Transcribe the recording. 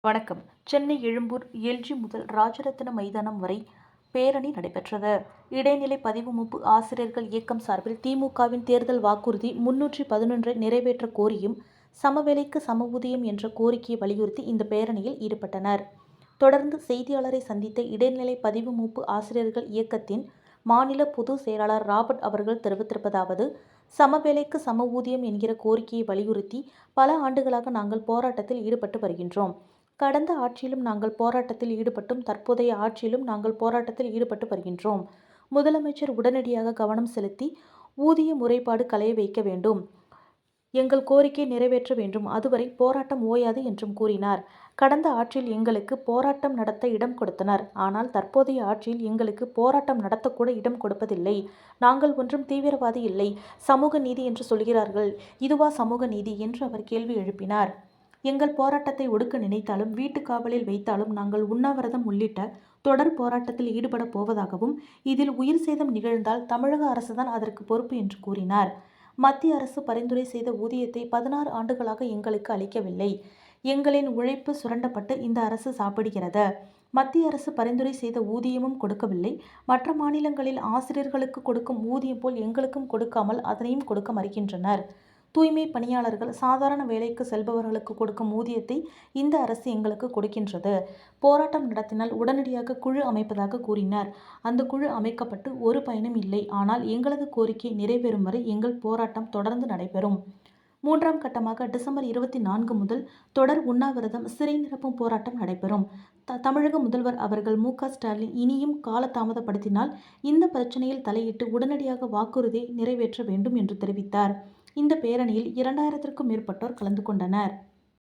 வணக்கம். சென்னை எழும்பூர் எல்ஜி முதல் ராஜரத்ன மைதானம் வரை பேரணி நடைபெற்றது. இடைநிலை பதிவுமுப்பு ஆசிரியர்கள் இயக்கம் சார்பில் திமுகவின் தேர்தல் வாக்குறுதி முன்னூற்றி பதினொன்றை நிறைவேற்ற கோரியும் சமவேலைக்கு சம ஊதியம் என்ற கோரிக்கையை வலியுறுத்தி இந்த பேரணியில் ஈடுபட்டனர். தொடர்ந்து செய்தியாளரை சந்தித்த இடைநிலை பதிவுமூப்பு ஆசிரியர்கள் இயக்கத்தின் மாநில பொதுச் செயலாளர் ராபர்ட் அவர்கள் தெரிவித்திருப்பதாவது சமவேளைக்கு சம ஊதியம் என்கிற கோரிக்கையை வலியுறுத்தி பல ஆண்டுகளாக நாங்கள் போராட்டத்தில் ஈடுபட்டு வருகின்றோம். கடந்த ஆட்சியிலும் நாங்கள் போராட்டத்தில் ஈடுபட்டும் தற்போதைய ஆட்சியிலும் நாங்கள் போராட்டத்தில் ஈடுபட்டு வருகின்றோம். முதலமைச்சர் உடனடியாக கவனம் செலுத்தி ஊதிய முறைப்பாடு களைய வைக்க வேண்டும். எங்கள் கோரிக்கை நிறைவேற்ற வேண்டும். அதுவரை போராட்டம் ஓயாது என்றும் கூறினார். கடந்த ஆட்சியில் எங்களுக்கு போராட்டம் நடத்த இடம் கொடுத்தனர். ஆனால் தற்போதைய ஆட்சியில் எங்களுக்கு போராட்டம் நடத்தக்கூட இடம் கொடுப்பதில்லை. நாங்கள் ஒன்றும் தீவிரவாதி இல்லை. சமூக நீதி என்று சொல்கிறார்கள். இதுவா சமூக நீதி என்று அவர் கேள்வி எழுப்பினார். எங்கள் போராட்டத்தை ஒடுக்க நினைத்தாலும் வீட்டு காவலில் வைத்தாலும் நாங்கள் உண்ணாவிரதம் உள்ளிட்ட தொடர் போராட்டத்தில் ஈடுபடப் போவதாகவும் இதில் உயிர் சேதம் நிகழ்ந்தால் தமிழக அரசுதான் அதற்கு பொறுப்பு என்று கூறினார். மத்திய அரசு பரிந்துரை செய்த ஊதியத்தை பதினாறு ஆண்டுகளாக எங்களுக்கு அளிக்கவில்லை. எங்களின் உழைப்பு சுரண்டப்பட்டு இந்த அரசு சாப்பிடுகிறது. மத்திய அரசு பரிந்துரை செய்த ஊதியமும் கொடுக்கவில்லை. மற்ற மாநிலங்களில் ஆசிரியர்களுக்கு கொடுக்கும் ஊதியம் போல் எங்களுக்கும் கொடுக்காமல் அதனையும் கொடுக்க மறுக்கின்றனர். தூய்மை பணியாளர்கள் சாதாரண வேலைக்கு செல்பவர்களுக்கு கொடுக்கும் ஊதியத்தை இந்த அரசு எங்களுக்கு கொடுக்கின்றது. போராட்டம் நடத்தினால் உடனடியாக குழு அமைப்பதாக கூறினார். அந்த குழு அமைக்கப்பட்டு ஒரு பயனும் இல்லை. ஆனால் எங்களது கோரிக்கை நிறைவேறும் வரை எங்கள் போராட்டம் தொடர்ந்து நடைபெறும். மூன்றாம் கட்டமாக டிசம்பர் இருபத்தி நான்கு முதல் தொடர் உண்ணாவிரதம் சிறை நிரப்பும் போராட்டம் நடைபெறும். த தமிழக முதல்வர் அவர்கள் மு. க. ஸ்டாலின் இனியும் கால தாமதப்படுத்தினால் இந்த பிரச்சனையில் தலையிட்டு உடனடியாக வாக்குறுதியை நிறைவேற்ற வேண்டும் என்று தெரிவித்தார். இந்த பேரணியில் இரண்டாயிரத்திற்கும் மேற்பட்டோர் கலந்து கொண்டனர்.